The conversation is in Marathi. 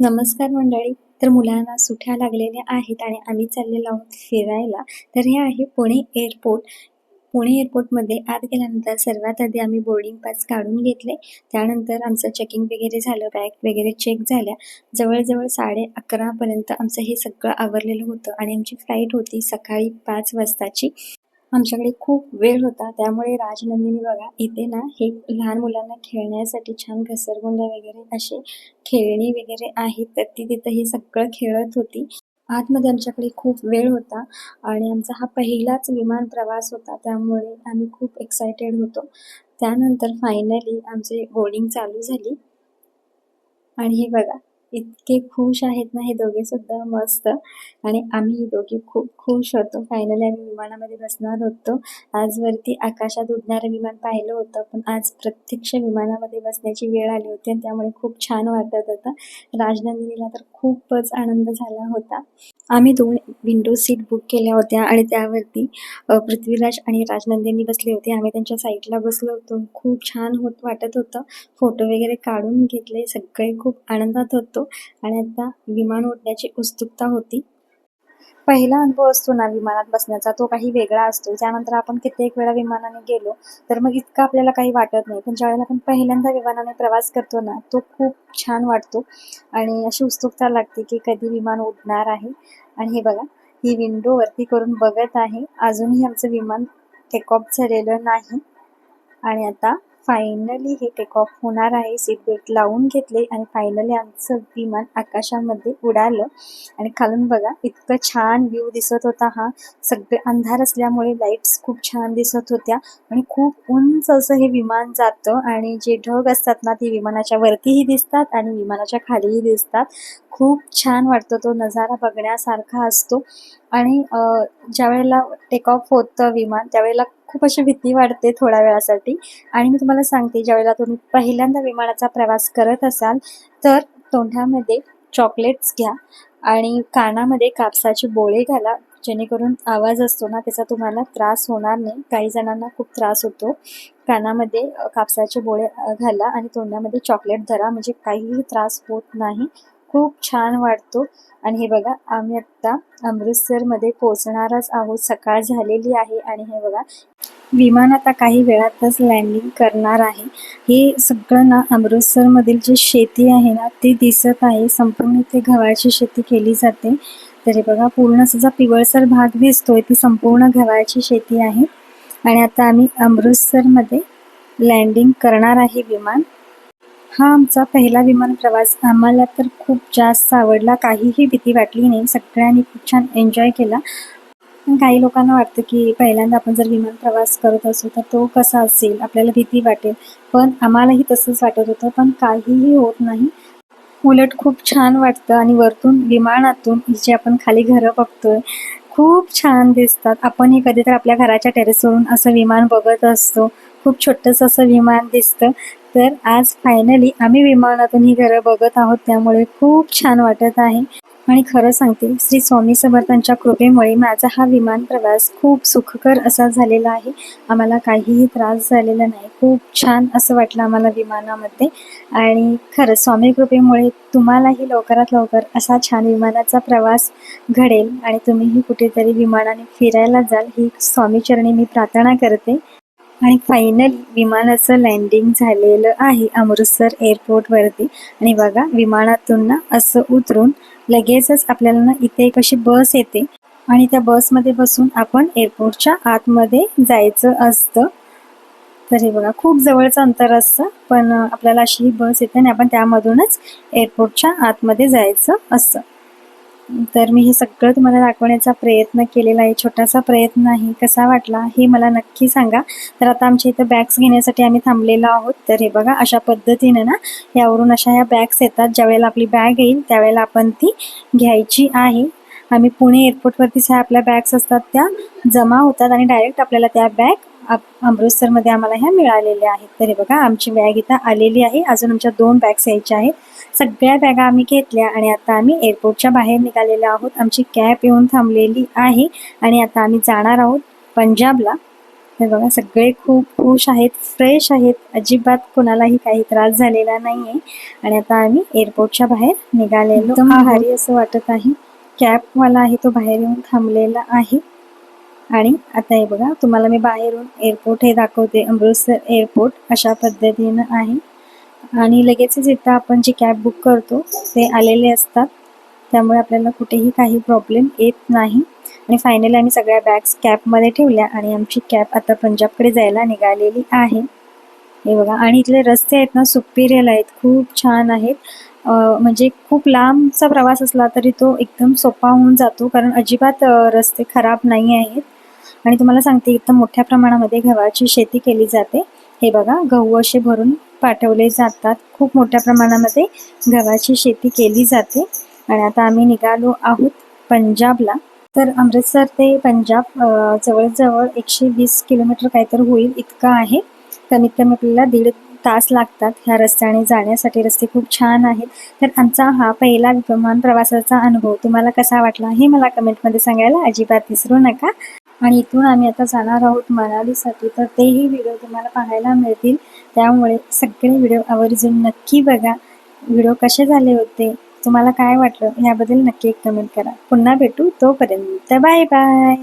नमस्कार मंडळी. तर मुलांना सुट्या लागलेल्या आहेत आणि आम्ही चाललेलो आहोत फिरायला. तर हे आहे पुणे एअरपोर्ट. पुणे एअरपोर्टमध्ये आत गेल्यानंतर सर्वात आधी आम्ही बोर्डिंग पास काढून घेतले. त्यानंतर आमचं चेकिंग वगैरे झालं बॅग वगैरे चेक झाल्या. जवळजवळ साडे अकरापर्यंत आमचं हे सगळं आवरलेलं होतं आणि आमची फ्लाईट होती सकाळी पाच वाजताची. आमच्याकडे खूप वेळ होता. त्यामुळे राजनंदिनी बघा इथे ना हे लहान मुलांना खेळण्यासाठी छान घसरगुंड्या वगैरे असे खेळणी वगैरे आहेत. तर ती तिथं हे सगळं खेळत होती. आतमध्ये आमच्याकडे खूप वेळ होता आणि आमचा हा पहिलाच विमान प्रवास होता. त्यामुळे आम्ही खूप एक्सायटेड होतो. त्यानंतर फायनली आमचे बोर्डिंग चालू झाली. आणि हे बघा इतके खुश आहेत ना हे दोघे सुद्धा मस्त. आणि आम्ही दोघे खूप खुश होतो. फायनली आम्ही विमानामध्ये बसणार होतो. आजवरती आकाशात उडणारं विमान पाहिलं होतं पण आज प्रत्यक्ष विमानामध्ये बसण्याची वेळ आली होती आणि त्यामुळे खूप छान वाटत होतं. राजनंदिनीला तर खूपच आनंद झाला होता. आम्ही दोन विंडो सीट बुक केल्या होत्या आणि त्यावरती पृथ्वीराज आणि राजनंदिनी बसले होते. आम्ही त्यांच्या साईडला बसलो होतो. खूप छान होत वाटत होतं. फोटो वगैरे काढून घेतले. सगळे खूप आनंदात होतो. आणि आता विमान उडण्याची उत्सुकता होती. पहिला अनुभव असतो ना विमानात बसण्याचा तो काही वेगळा असतो. त्यानंतर आपण कित्येक वेळा विमानाने गेलो तर मग इतकं आपल्याला काही वाटत नाही. पण ज्यावेळेला आपण पहिल्यांदा विमानाने प्रवास करतो ना तो खूप छान वाटतो. आणि अशी उत्सुकता लागते की कधी विमान उडणार आहे. आणि हे बघा ही विंडो वरती करून बघत आहे. अजूनही आमचं विमान टेक ऑफ झालेलं नाही. आणि आता फायनली हे टेक ऑफ होणार आहे. सीट बेल्ट लावून घेतले आणि फायनली आमचं विमान आकाशामध्ये उडालं. आणि खालून बघा इतकं छान व्ह्यू दिसत होता हा. सगळे अंधार असल्यामुळे लाईट्स खूप छान दिसत होत्या. आणि खूप उंच असं हे विमान जातं आणि जे ढग असतात ना ते विमानाच्या वरतीही दिसतात आणि विमानाच्या खालीही दिसतात. खूप छान वाटतो तो नजारा बघण्यासारखा असतो. आणि ज्या वेळेला टेक ऑफ होतं विमान त्यावेळेला खूप अशी भीती वाटते थोड्या वेळासाठी. आणि मी तुम्हाला सांगते ज्यावेळेला तुम्ही पहिल्यांदा विमानाचा प्रवास करत असाल तर तोंडामध्ये चॉकलेट्स घ्या आणि कानामध्ये कापसाचे बोळे घाला जेणेकरून आवाज असतो ना त्याचा तुम्हाला त्रास होणार नाही. काही जणांना खूप त्रास होतो. कानामध्ये कापसाचे बोळे घाला आणि तोंडामध्ये चॉकलेट धरा म्हणजे काहीही त्रास होत नाही. खूप छान वाटतो. आणि हे बघा आम्ही आत्ता अमृतसरमध्ये पोहोचणारच आहोत. सकाळ झालेली आहे आणि हे बघा विमान आता काही वेळातच लँडिंग करणार आहे. हे सगळं ना अमृतसरमधील जी शेती आहे ना ती दिसत आहे. संपूर्ण इथे गव्हाची शेती केली जाते. तर हे बघा पूर्ण सुद्धा पिवळसर भाग दिसतोय ती संपूर्ण गव्हाची शेती आहे. आणि आता आम्ही अमृतसरमध्ये लँडिंग करणार आहे विमान. हा आमचा पहिला विमान प्रवास. आम्हाला तर खूप जास्त आवडला. काहीही भीती वाटली नाही. सगळ्यांनी खूप छान एन्जॉय केला. काही लोकांना वाटतं की पहिल्यांदा आपण जर विमान प्रवास करत असू तर तो कसा असेल? आपल्याला भीती वाटेल. पण आम्हालाही तसंच वाटत होतं पण काहीही होत नाही. उलट खूप छान वाटतं आणि वरतून विमानातून जे आपण खाली घरं बघतोय खूप छान दिसतात. आपणही कधी तर आपल्या घराच्या टेरेसवरून असं विमान बघत असतो. खूप छोटंसं असं विमान दिसतं. तर आज फायनली आम्ही विमानातून ही घरं बघत आहोत. त्यामुळे खूप छान वाटत आहे. आणि खरं सांगते श्री स्वामी समर्थांच्या कृपेमुळे माझा हा विमान प्रवास खूप सुखकर असा झालेला आहे. आम्हाला काहीही त्रास झालेला नाही. खूप छान असं वाटलं आम्हाला विमानामध्ये. आणि खरं स्वामी कृपेमुळे तुम्हालाही लवकरात लवकर असा छान विमानाचा प्रवास घडेल. आणि तुम्हीही कुठेतरी विमानाने फिरायला जाल. ही स्वामीचरणी मी प्रार्थना करते. आणि फायनली विमानाचं लँडिंग झालेलं आहे अमृतसर एअरपोर्टवरती आणि बघा विमानातून ना असं उतरून लगेचच आपल्याला ना इथे एक अशी बस येते. आणि त्या बसमध्ये बसून आपण एअरपोर्टच्या आतमध्ये जायचं असतं. तर हे बघा खूप जवळचं अंतर असतं पण आपल्याला अशी ही बस येते आणि आपण त्यामधूनच एअरपोर्टच्या आतमध्ये जायचं असतं. तर मी हे सगळं तुम्हाला दाखवण्याचा प्रयत्न केलेला आहे. छोटासा प्रयत्न आहे. कसा वाटला हे मला नक्की सांगा. तर आता आमच्या इथं बॅग्स घेण्यासाठी आम्ही थांबलेलो आहोत. तर हे बघा अशा पद्धतीनं ना यावरून अशा ह्या बॅग्स येतात. ज्यावेळेला आपली बॅग येईल त्यावेळेला आपण ती घ्यायची आहे. आम्ही पुणे एअरपोर्टवरतीच ह्या आपल्या बॅग्स असतात त्या जमा होतात आणि डायरेक्ट आपल्याला त्या बॅग अमृतसरमध्ये आम्हाला ह्या मिळालेल्या आहेत. तर हे बघा आमची बॅग इथं आलेली आहे. अजून आमच्या दोन बॅग्स यायच्या आहेत. सगळ्या बॅगा आम्ही घेतल्या आणि आता आम्ही एअरपोर्टच्या बाहेर निघालेलो आहोत. आमची कॅब येऊन थांबलेली आहे आणि आता आम्ही जाणार आहोत पंजाबला. तर बघा सगळे खूप खुश आहेत फ्रेश आहेत. अजिबात कोणालाही काही त्रास झालेला नाही आहे आणि आता आम्ही एअरपोर्टच्या बाहेर निघालेलो भारी असं वाटत आहे. कॅबवाला आहे तो बाहेर येऊन थांबलेला आहे. आणि आता हे बघा तुम्हाला मी बाहेरून एअरपोर्ट हे दाखवते. अमृतसर एअरपोर्ट अशा पद्धतीनं आहे. आणि लगेचच इथं आपण जी कॅब बुक करतो ते आलेले असतात. त्यामुळे आपल्याला कुठेही काही प्रॉब्लेम येत नाही. आणि फायनली आम्ही सगळ्या बॅग्स कॅबमध्ये ठेवल्या आणि आमची कॅब आता पंजाबकडे जायला निघालेली आहे. हे बघा आणि इथले रस्ते आहेत ना सुपिरियल आहेत. खूप छान आहेत. म्हणजे खूप लांबचा प्रवास असला तरी तो एकदम सोपा होऊन जातो. कारण अजिबात रस्ते खराब नाही आहेत. आणि तुम्हाला सांगते इथं मोठ्या प्रमाणामध्ये गव्हाची शेती केली जाते. हे बघा गहू असे भरून पाठवले जातात. खूप मोठ्या प्रमाणामध्ये गव्हाची शेती केली जाते. आणि आता आम्ही निघालो आहोत पंजाबला. तर अमृतसर ते पंजाब जवळजवळ एकशे वीस किलोमीटर काहीतरी होईल इतकं आहे. कमीत कमी आपल्याला दीड तास लागतात ह्या रस्त्याने जाण्यासाठी. रस्ते खूप छान आहेत. तर आमचा हा पहिला विमान प्रवासाचा अनुभव तुम्हाला कसा वाटला हे मला कमेंटमध्ये सांगायला अजिबात विसरू नका. आणि इथून आम्ही आता जाणार आहोत मनालीसाठी. तर तेही व्हिडिओ तुम्हाला पाहायला मिळतील. त्यामुळे सगळे व्हिडिओ आवर्जून नक्की बघा. व्हिडिओ कसे झाले होते? तुम्हाला काय वाटलं? याबद्दल नक्की एक कमेंट करा. पुन्हा भेटू तोपर्यंत. Bye bye